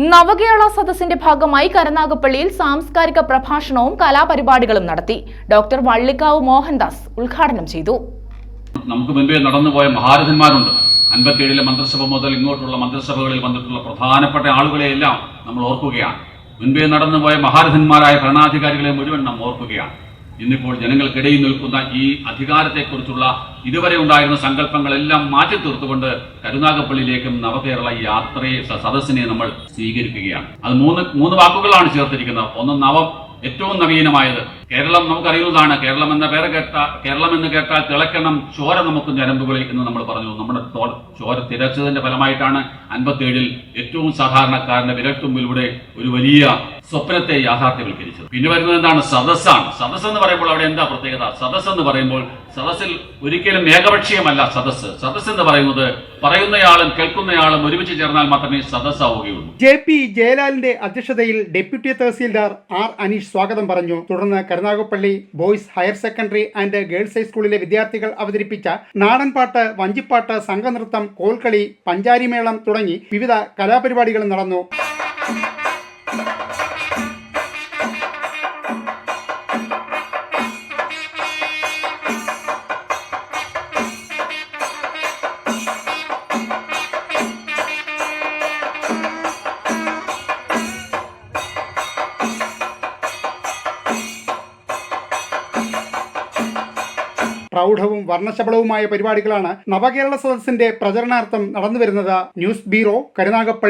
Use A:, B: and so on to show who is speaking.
A: നവകേരള സദസ്സിന്റെ ഭാഗമായി കരുനാഗപ്പള്ളിയിൽ സാംസ്കാരിക പ്രഭാഷണവും കലാപരിപാടികളും നടത്തി. ഡോക്ടർ വള്ളിക്കാവ് മോഹൻദാസ് ഉദ്ഘാടനം ചെയ്തു.
B: നമുക്ക് മുൻപേ നടന്നുപോയ മഹാരഥന്മാരുണ്ട്. അൻപത്തിയേഴിലെ മന്ത്രിസഭ മുതൽ ഇങ്ങോട്ടുള്ള മന്ത്രിസഭകളിൽ വന്നിട്ടുള്ള പ്രധാനപ്പെട്ട ആളുകളെയെല്ലാം നമ്മൾ ഓർക്കുകയാണ്. മുൻപേ നടന്നുപോയ മഹാരഥന്മാരായ ഭരണാധികാരികളെ മുഴുവൻ നാം ഓർക്കുകയാണ്. ഇന്നിപ്പോൾ ജനങ്ങൾക്കിടയിൽ നിൽക്കുന്ന ഈ അധികാരത്തെക്കുറിച്ചുള്ള ഇതുവരെ ഉണ്ടായിരുന്ന സങ്കല്പങ്ങളെല്ലാം മാറ്റി തീർത്തുകൊണ്ട് കരുനാഗപ്പള്ളിയിലേക്കും നവകേരള യാത്രയെ സദസ്സിനെ നമ്മൾ സ്വീകരിക്കുകയാണ്. അത് മൂന്ന് മൂന്ന് വാക്കുകളാണ് ചേർത്തിരിക്കുന്നത്. ഒന്ന് നവം ഏറ്റവും നവീനമായത്. കേരളം നമുക്കറിയുന്നതാണ്. കേരളം എന്ന പേര് കേട്ട കേരളം എന്ന് കേട്ടാൽ തിളക്കണം ചോര നമുക്ക് ഞരമ്പുകളിൽ എന്ന് നമ്മൾ പറഞ്ഞു. നമ്മുടെ ചോര തിരച്ചതിന്റെ ഫലമായിട്ടാണ് അൻപത്തിയേഴിൽ ഏറ്റവും സാധാരണക്കാരന്റെ വിരൽത്തുമ്പിലൂടെ ഒരു വലിയ സ്വപ്നത്തെ യാഥാർത്ഥ്യവൽക്കരിച്ചത് പിന്നെ വരുന്നത് എന്താണ്? സദസ്സാണ്. സദസ് എന്ന് പറയുമ്പോൾ അവിടെ എന്താ പ്രത്യേകത? സദസ് എന്ന് പറയുമ്പോൾ സദസ്സിൽ ഒരിക്കലും ഏകപക്ഷീയമല്ല സദസ് സദസ് എന്ന് പറയുന്നത് പറയുന്നയാളും കേൾക്കുന്നയാളും ഒരുമിച്ച് ചേർന്നാൽ മാത്രമേ സദസ് ആവുകയുള്ളൂ
C: ജെ പി ജയലാലിന്റെ അധ്യക്ഷതയിൽ ഡെപ്യൂട്ടി തഹസീൽദാർ ആർ അനീഷ് സ്വാഗതം പറഞ്ഞു. തുടർന്ന് Karunagappally boys higher secondary and girls ഹൈസ്കൂളിലെ വിദ്യാർത്ഥികൾ അവതരിപ്പിച്ച നാടൻപാട്ട് വഞ്ചിപ്പാട്ട് സംഘനൃത്തം കോൽക്കളി പഞ്ചാരിമേളം തുടങ്ങി വിവിധ കലാപരിപാടികളും നടന്നു. പ്രൗഢവും വർണശബളവുമായ പരിപാടികളാണ് നവകേരള സദസ്സിന്റെ പ്രചരണാർത്ഥം നടന്നുവരുന്നത് ന്യൂസ് ബ്യൂറോ കരുനാഗപ്പള്ളി.